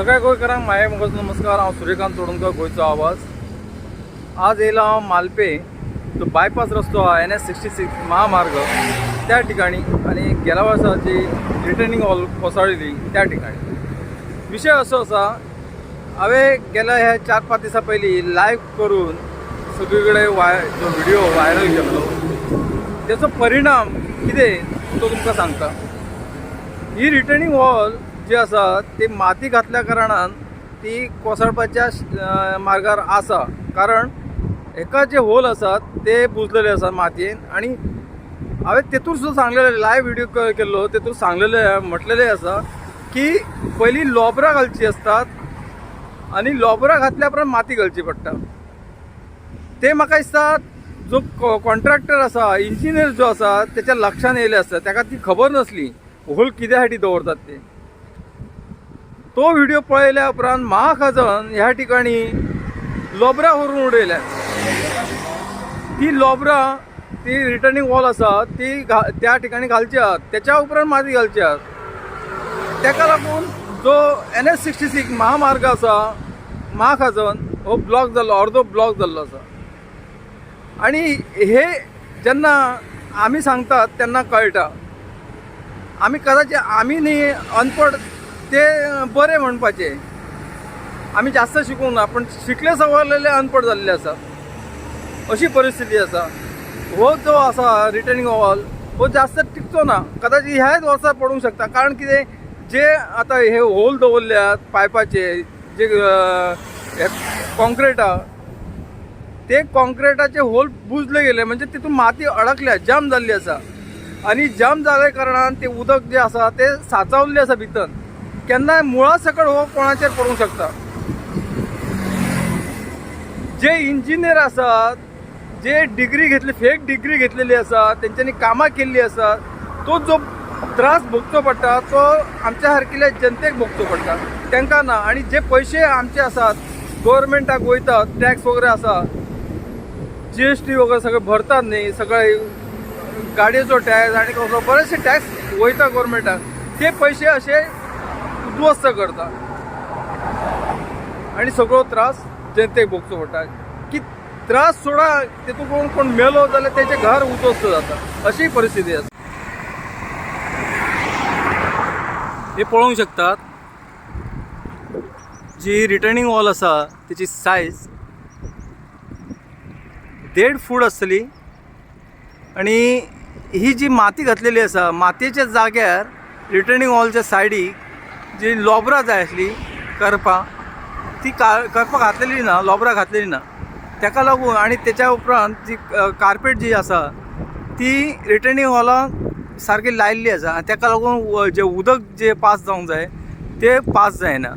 सगळ्या गोंयकारांक माये मोगोच नमस्कार हांव सूर्यकांत चोडणकर गोंयचो आवाज. आज येयला हांव मालपे जो बायपास रस्तो आहा एन एस सिक्स्टी सिक्स महामार्ग त्या ठिकाणी आणि गेल्या वर्सा जी रिटर्निंग हॉल कोसळली त्या ठिकाणी. विशय असो आसा हांवें गेल्या ह्या चार पांच दिसां पयलीं लायव्ह करून सगळीकडे कडेन वाय जो व्हिडिओ व्हायरल केल्लो त्याचो परिणाम कितें तो तुमकां सांगता. ही रिटर्निंग हॉल जे आसा ती माती घातल्या कारणान ती कोसळपाच्या मार्गार आसा. कारण एका जे होल आसात ते बुजलेले आसात मातयेन. आणि हांवें तेतूर सुद्दां सांगलेले लायव्ह व्हिडिओ केल्लो तेतूर सांगलेले म्हटलेले आसा की पयलीं लोबरां घालची असतात आनी लोबरां घातल्या उपरांत माती घालची पडटा. ते म्हाका दिसता जो कॉन्ट्रॅक्टर आसा इंजिनियर जो आसा त्याच्या लक्षान येयले आसता ताका ती खबर नासली. होल कित्या साठी दवरतात ते? तो व्हिडिओ पळयल्या उपरांत महाखजन ह्या ठिकाणी लोबरां व्हरून उडयल्यात ती लोबरां ती रिटर्निंग वॉल आसा ती घा त्या ठिकाणी घालची त्याच्या उपरांत माती घालची आहात ताका लागून जो एन एस सिक्स्टी सिक्स महामार्ग आसा महाखाजन हो ब्लॉक जाल्लो अर्दो ब्लॉक जाल्लो आसा आणि हे जेन्ना आमी सांगतात तेन्ना कळटा आमी कदाचित आमी न्ही अनपड ते बरे म्हणपाचे आमी जास्त शिकूंक ना पण शिकले सवरलेले अनपड जाल्ले आसा अशी परिस्थिती आसा हो जो आसा रिटर्निंग हॉल हो जास्त टिकचो ना. कदाचित ह्याच वर्सा पडूंक शकता. कारण कितें जे आतां हे होल दवरल्यात पायपाचे जे कॉन्क्रीट आहा ते कॉन्क्रिटाचे होल बुजले गेले. म्हणजे तितून माती अडकल्या जाम जाल्ली आसा आणि जाम जाल्या कारणान ते उदक जे आसा ते साचवल्लें आसा भितर केन्नाय मुळा सकट हो कोणाचेर पडूंक शकता? जे इंजिनियर आसात जे डिग्री घेतली फेक डिग्री घेतलेली आसा तेंच्यांनी कामां केल्ली आसात तो जो त्रास भोगचो पडटा तो आमच्या सारकिल्या जनतेक भोगचो पडटा तांकां ना आणि जे पयशे आमचे आसात गव्हर्मेंटाक वयतात टॅक्स वगैरे आसा जी एस टी वगैरे सगळं भरतात न्ही सगळे गाडयेचो टॅक्स आणि कसलो बरेचशे टॅक्स वयता गोवोरमेंटाक ते पयशे असे उद्ध्वस्त करता आणि सगळो त्रास जनतेक भोगचो पडटा. की त्रास सोडा तेतून कोण कोण मेलो जाल्यार तेचे घर उद्ध्वस्त जाता. अशी परिस्थिती आसा. हे पळोवंक शकतात जी रिटर्निंग वॉल आसा तेची सायज देड फूट आसतली आणि ही जी माती घातलेली आसा मातयेच्या जाग्यार रिटर्निंग वॉलच्या सायडीक जी लॉबरा जाय आसली करपा ती का करपा घातलेली ना लॉबरा घातलेली ना ताका लागून आनी तेच्या उपरांत जी कार्पेट जी आसा ती रिटर्निंग हॉलांत सारकी लायल्ली आसा आनी ताका लागून जे उदक जे पास जावंक जाय ते पास जायना.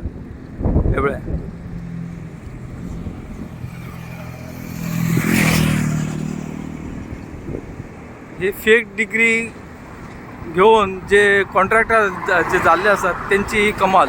एवढे हे फेक डिग्री घेऊन जे कॉन्ट्रॅक्टर जे जाल्ले आसात त्यांची ही कमाल.